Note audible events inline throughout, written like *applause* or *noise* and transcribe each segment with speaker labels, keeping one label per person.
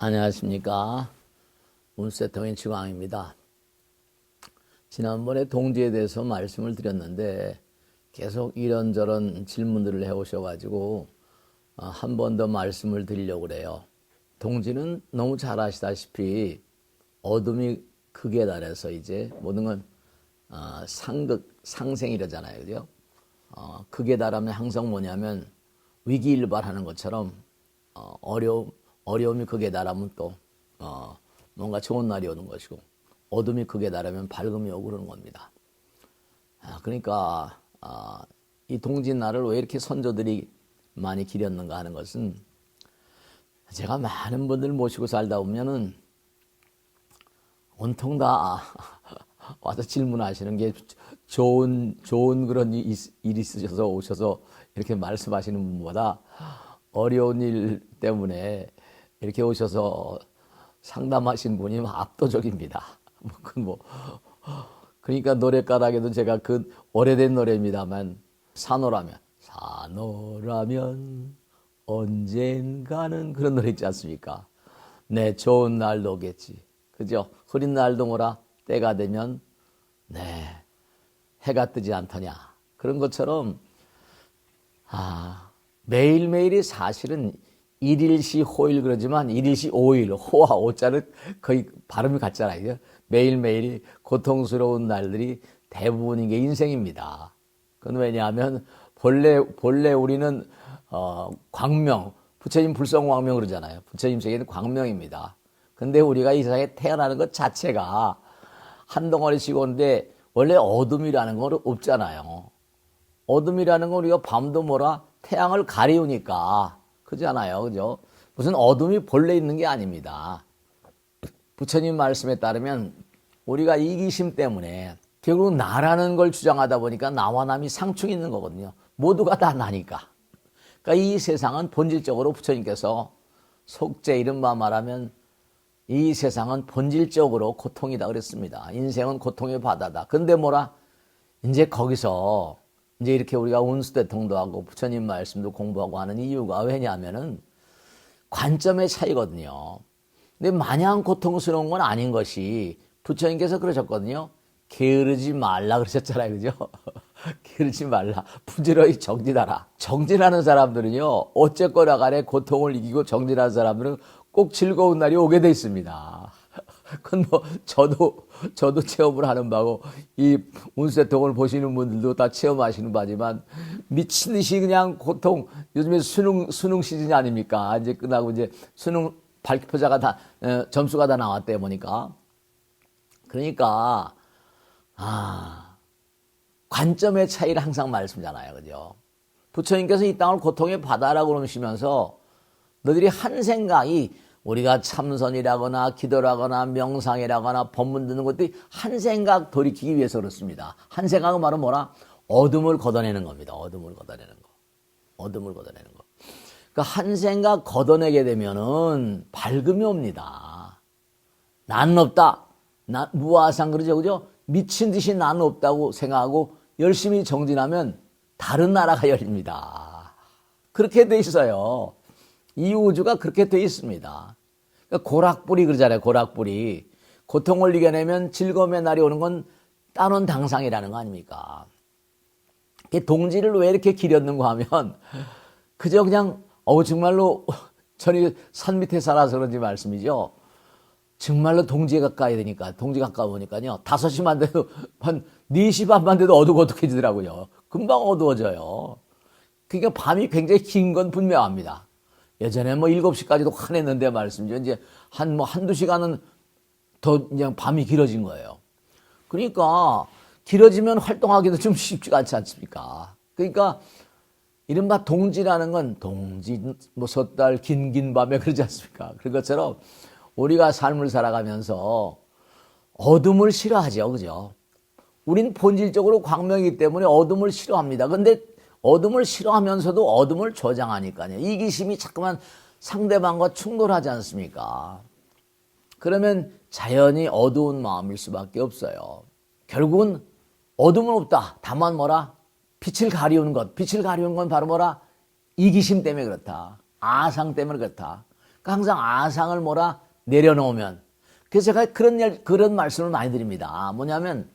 Speaker 1: 안녕하십니까. 운세통인 지광입니다. 지난번에 동지에 대해서 말씀을 드렸는데 계속 이런저런 질문들을 해오셔가지고 어, 한번 더 말씀을 드리려고 그래요. 동지는 너무 잘 아시다시피 어둠이 극에 달해서 이제 모든 건 어, 상극, 상생이라잖아요. 그죠? 어, 극에 달하면 항상 뭐냐면 위기일발하는 것처럼 어, 어려움, 어려움이 극에 달하면 또 어, 뭔가 좋은 날이 오는 것이고 어둠이 극에 달하면 밝음이 오고 그러는 겁니다. 아, 그러니까 아, 이 동짓날을 왜 이렇게 선조들이 많이 기렸는가 하는 것은 제가 많은 분들 모시고 살다 보면은 온통 다 *laughs* 와서 질문하시는 게 좋은 좋은 그런 일 있으셔서 오셔서 이렇게 말씀하시는 분보다 어려운 일 때문에 이렇게 오셔서 상담하신 분이 압도적입니다. *laughs* 뭐, 그러니까 노래가락에도 제가 그 오래된 노래입니다만 산호라면 산호라면 언젠가는 그런 노래 있지 않습니까? 네, 좋은 날도 오겠지. 그죠? 흐린 날도 뭐라 때가 되면 네, 해가 뜨지 않더냐. 그런 것처럼 아, 매일매일이 사실은 일일시 호일 그러지만 일일시 오일, 호와 오자는 거의 발음이 같잖아요. 매일매일이 고통스러운 날들이 대부분인 게 인생입니다. 그건 왜냐하면 본래, 본래 우리는, 어, 광명, 부처님 불성광명 그러잖아요. 부처님 세계는 광명입니다. 근데 우리가 이 세상에 태어나는 것 자체가 한 덩어리 씩 오는데 원래 어둠이라는 건 없잖아요. 어둠이라는 건 우리가 밤도 뭐라 태양을 가리우니까 그잖아요. 그죠? 무슨 어둠이 본래 있는 게 아닙니다. 부처님 말씀에 따르면 우리가 이기심 때문에 결국 나라는 걸 주장하다 보니까 나와 남이 상충이 있는 거거든요. 모두가 다 나니까. 그러니까 이 세상은 본질적으로 부처님께서 속죄 이른바 말하면 이 세상은 본질적으로 고통이다 그랬습니다. 인생은 고통의 바다다. 근데 뭐라? 이제 거기서 이제 이렇게 우리가 운수대통도 하고 부처님 말씀도 공부하고 하는 이유가 왜냐하면은 관점의 차이거든요. 근데 마냥 고통스러운 건 아닌 것이 부처님께서 그러셨거든요. 게으르지 말라 그러셨잖아요. 그죠? *laughs* 게으르지 말라. 부지런히 정진하라. 정진하는 사람들은요, 어쨌거나 간에 고통을 이기고 정진하는 사람들은 꼭 즐거운 날이 오게 돼 있습니다. 그건 뭐, 저도, 저도 체험을 하는 바고, 이 운세통을 보시는 분들도 다 체험하시는 바지만, 미친 듯이 그냥 고통, 요즘에 수능, 수능 시즌이 아닙니까? 이제 끝나고 이제 수능 발표자가 다, 어, 점수가 다 나왔대 보니까. 그러니까, 아, 관점의 차이를 항상 말씀잖아요. 그죠? 부처님께서 이 땅을 고통의 바다라고 그러시면서 너희들이 한 생각이 우리가 참선이라거나 기도라거나 명상이라거나 법문 듣는 것들이 한 생각 돌이키기 위해서 그렇습니다. 한 생각은 바로 뭐라? 어둠을 걷어내는 겁니다. 어둠을 걷어내는 거. 어둠을 걷어내는 거. 그러니까 한 생각 걷어내게 되면은 밝음이 옵니다. 나는 없다. 나, 무아상 그러죠. 그죠? 미친 듯이 나는 없다고 생각하고 열심히 정진하면 다른 나라가 열립니다. 그렇게 돼 있어요. 이 우주가 그렇게 돼 있습니다. 그러니까 고락불이 그러잖아요. 고락불이. 고통을 이겨내면 즐거움의 날이 오는 건 따놓은 당상이라는 거 아닙니까? 동지를 왜 이렇게 기렸는가 하면 *laughs* 그저 그냥 어우 정말로 *laughs* 전이 산 밑에 살아서 그런지 말씀이죠. 정말로 동지에 가까이 되니까 동지 가까우니까요. 다섯 시만 돼도 *laughs* 한 4시 반만 돼도 어둑어둑해지더라고요. 금방 어두워져요. 그러니까 밤이 굉장히 긴 건 분명합니다. 예전에 뭐 7시까지도 환했는데 말씀이죠. 이제 한 뭐 한두 시간은 더 그냥 밤이 길어진 거예요. 그러니까 길어지면 활동하기도 좀 *laughs* 쉽지가 않지 않습니까? 그러니까 이른바 동지라는 건 동지 뭐 섣달 긴긴 밤에 *laughs* 그러지 않습니까? 그런 것처럼 우리가 삶을 살아가면서 어둠을 싫어하죠. 그죠? 우린 본질적으로 광명이기 때문에 어둠을 싫어합니다. 근데 어둠을 싫어하면서도 어둠을 조장하니까요. 이기심이 자꾸만 상대방과 충돌하지 않습니까? 그러면 자연히 어두운 마음일 수밖에 없어요. 결국은 어둠은 없다. 다만 뭐라? 빛을 가리우는 것. 빛을 가리우는 건 바로 뭐라? 이기심 때문에 그렇다. 아상 때문에 그렇다. 그러니까 항상 아상을 뭐라 내려놓으면 그래서 제가 그런 일, 그런 말씀을 많이 드립니다. 뭐냐면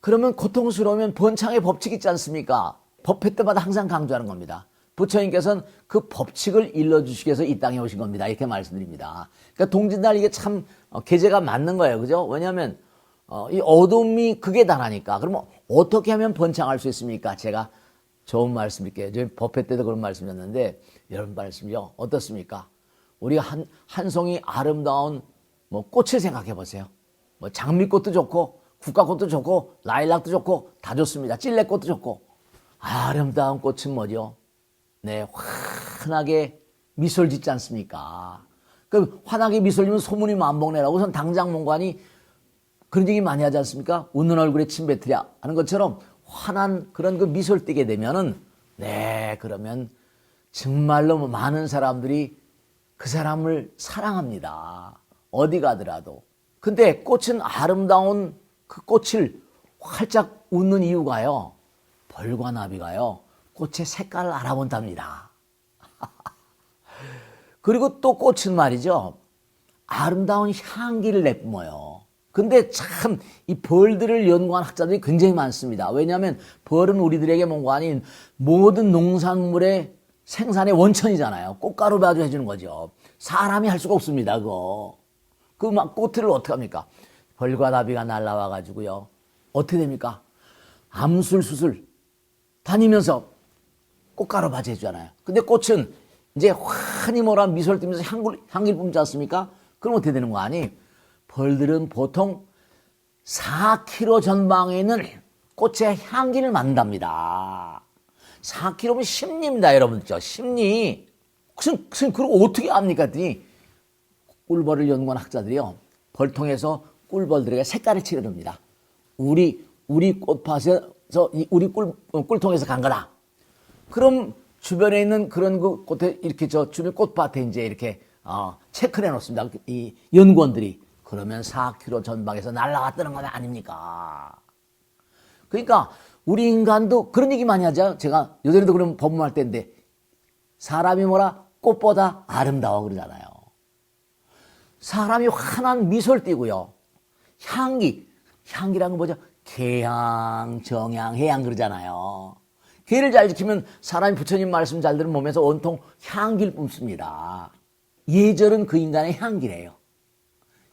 Speaker 1: 그러면 고통스러우면 번창의 법칙 있지 않습니까? 법회 때마다 항상 강조하는 겁니다. 부처님께서는 그 법칙을 일러주시기 위해서 이 땅에 오신 겁니다. 이렇게 말씀드립니다. 그러니까 동짓날 이게 참 어, 계제가 맞는 거예요. 그죠? 왜냐하면 어, 이 어둠이 극에 달하니까 그러면 어떻게 하면 번창할 수 있습니까? 제가 좋은 말씀 드릴게요. 저희 법회 때도 그런 말씀이었는데 여러분 말씀이요. 어떻습니까? 우리가 한, 한 송이 아름다운 뭐 꽃을 생각해 보세요. 뭐 장미꽃도 좋고 국화꽃도 좋고 라일락도 좋고 다 좋습니다. 찔레꽃도 좋고 아름다운 꽃은 뭐죠? 네, 환하게 미소를 짓지 않습니까? 그 환하게 미소를 지면 소문이 만복내라고 우선 당장 문관이 그런 얘기 많이 하지 않습니까? 웃는 얼굴에 침 뱉으랴 하는 것처럼 환한 그런 그 미소를 띠게 되면은 네, 그러면 정말로 많은 사람들이 그 사람을 사랑합니다. 어디 가더라도. 근데 꽃은 아름다운 그 꽃을 활짝 웃는 이유가요. 벌과 나비가요. 꽃의 색깔을 알아본답니다. *laughs* 그리고 또 꽃은 말이죠. 아름다운 향기를 내뿜어요. 근데 참 이 벌들을 연구한 학자들이 굉장히 많습니다. 왜냐하면 벌은 우리들에게 뭔가 아닌 모든 농산물의 생산의 원천이잖아요. 꽃가루 배아주 해주는 거죠. 사람이 할 수가 없습니다. 그거. 그 막 꽃을 어떻게 합니까? 벌과 나비가 날라와 가지고요. 어떻게 됩니까? 암술 수술 다니면서 꽃가루 바지 해주잖아요. 근데 꽃은 이제 환히 뭐라 미소를 띠면서 향기를, 향기를 뿜지 않습니까? 그럼 어떻게 되는 거 아니? 벌들은 보통 4km 전방에 있는 꽃의 향기를 맡는답니다. 4km면 심리입니다, 여러분. 저 심리. 무슨, 무슨, 그걸 어떻게 압니까? 했더니 꿀벌을 연구한 학자들이요. 벌통에서 꿀벌들에게 색깔을 칠해줍니다. 우리, 우리 꽃밭에 서, 이 우리 꿀, 어, 꿀통에서 간 거다. 그럼 주변에 있는 그런 그 꽃에 이렇게 저 주변 꽃밭에 이제 이렇게 어, 체크를 해놓습니다. 이 연구원들이. 그러면 4km 전방에서 날아갔다는 건 아닙니까? 그러니까 우리 인간도 그런 얘기 많이 하죠. 제가 요전에도 그런 법문할 때인데 사람이 뭐라 꽃보다 아름다워 그러잖아요. 사람이 환한 미소를 띠고요. 향기, 향기라는 건 뭐죠? 개향, 정향, 해향 그러잖아요. 개를 잘 지키면 사람이 부처님 말씀 잘 들은 몸에서 온통 향기를 뿜습니다. 예절은 그 인간의 향기래요.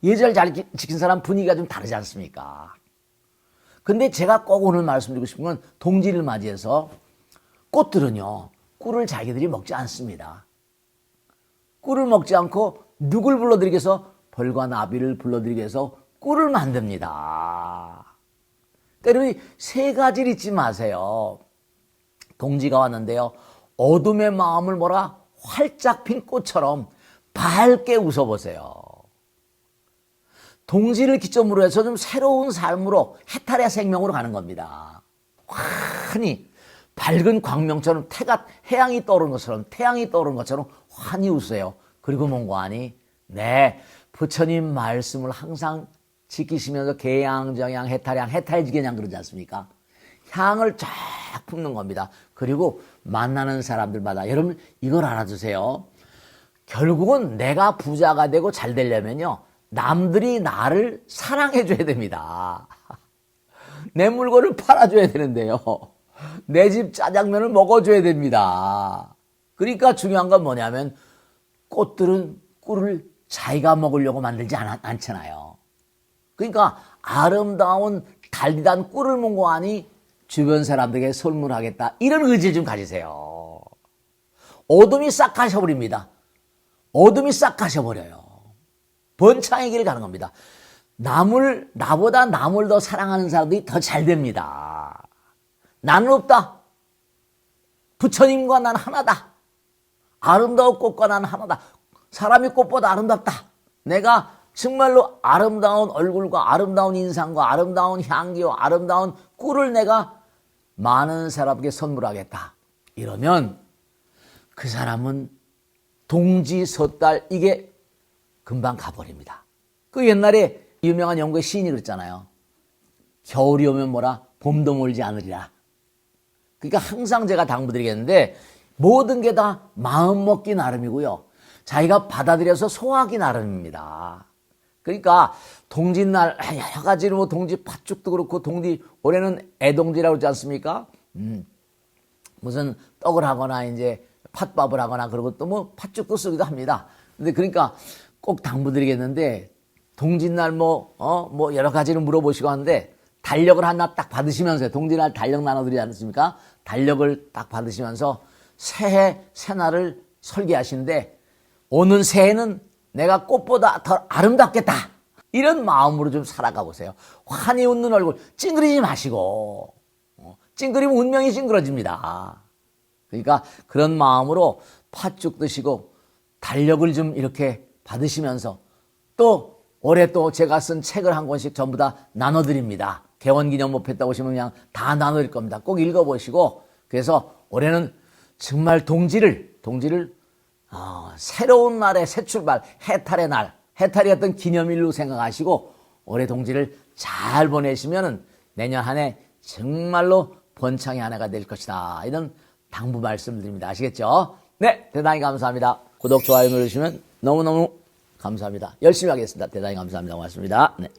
Speaker 1: 예절 잘 지- 지킨 사람 분위기가 좀 다르지 않습니까? 근데 제가 꼭 오늘 말씀드리고 싶은 건 동지를 맞이해서 꽃들은요, 꿀을 자기들이 먹지 않습니다. 꿀을 먹지 않고 누굴 불러들이기 위해서 벌과 나비를 불러들이기 위해서 꿀을 만듭니다. 그러니까 여러분 세 가지를 잊지 마세요. 동지가 왔는데요. 어둠의 마음을 뭐라 활짝 핀 꽃처럼 밝게 웃어보세요. 동지를 기점으로 해서 좀 새로운 삶으로 해탈의 생명으로 가는 겁니다. 환히 밝은 광명처럼 태가 해양이 떠오르는 것처럼 태양이 떠오르는 것처럼 환히 웃으세요. 그리고 뭔가 하니 네 부처님 말씀을 항상 지키시면서 개양, 정양, 해탈양, 해탈지견양 그러지 않습니까? 향을 쫙 품는 겁니다. 그리고 만나는 사람들마다 여러분 이걸 알아두세요. 결국은 내가 부자가 되고 잘 되려면요. 남들이 나를 사랑해 줘야 됩니다. *laughs* 내 물건을 팔아 줘야 되는데요. *laughs* 내 집 짜장면을 먹어 줘야 됩니다. 그러니까 중요한 건 뭐냐면 꽃들은 꿀을 자기가 먹으려고 만들지 않, 않잖아요. 그러니까 아름다운 달디단 꿀을 먹고 하니 주변 사람들에게 선물하겠다. 이런 의지를 좀 가지세요. 어둠이 싹 가셔버립니다. 어둠이 싹 가셔버려요. 번창의 길을 가는 겁니다. 남을, 나보다 남을 더 사랑하는 사람들이 더 잘 됩니다. 나는 없다. 부처님과 난 하나다. 아름다운 꽃과 난 하나다. 사람이 꽃보다 아름답다. 내가 정말로 아름다운 얼굴과 아름다운 인상과 아름다운 향기와 아름다운 꿀을 내가 많은 사람에게 선물하겠다. 이러면 그 사람은 동지 섣달 이게 금방 가버립니다. 그 옛날에 유명한 영국의 시인이 그랬잖아요. 겨울이 오면 뭐라 봄도 몰지 않으리라. 그러니까 항상 제가 당부드리겠는데 모든 게 다 마음 먹기 나름이고요. 자기가 받아들여서 소화하기 나름입니다. 그러니까 동짓날 여러 가지로 뭐 동지 팥죽도 그렇고 동지 올해는 애동지라고 그러지 않습니까? 음, 무슨 떡을 하거나 이제 팥밥을 하거나 그리고 또 뭐 팥죽도 쓰기도 합니다. 근데 그러니까 꼭 당부드리겠는데 동짓날 뭐, 어, 뭐 여러 가지를 물어보시고 하는데 달력을 하나 딱 받으시면서 동짓날 달력 나눠드리지 않습니까? 달력을 딱 받으시면서 새해 새날을 설계하시는데 오는 새해는 내가 꽃보다 더 아름답겠다. 이런 마음으로 좀 살아가 보세요. 환히 웃는 얼굴 찡그리지 마시고 어, 찡그리면 운명이 찡그러집니다. 그러니까 그런 마음으로 팥죽 드시고 달력을 좀 이렇게 받으시면서 또 올해 또 제가 쓴 책을 한 권씩 전부 다 나눠드립니다. 개원기념 못했다고 하시면 그냥 다 나눠드릴 겁니다. 꼭 읽어보시고 그래서 올해는 정말 동지를 동지를 어, 새로운 날의 새 출발 해탈의 날. 해탈이 어떤 기념일로 생각하시고 올해 동지를 잘 보내시면은 내년 한 해 정말로 번창의 한 해가 될 것이다. 이런 당부 말씀드립니다. 아시겠죠? 네 대단히 감사합니다. 구독 좋아요 누르시면 너무너무 감사합니다. 열심히 하겠습니다. 대단히 감사합니다. 고맙습니다. 네.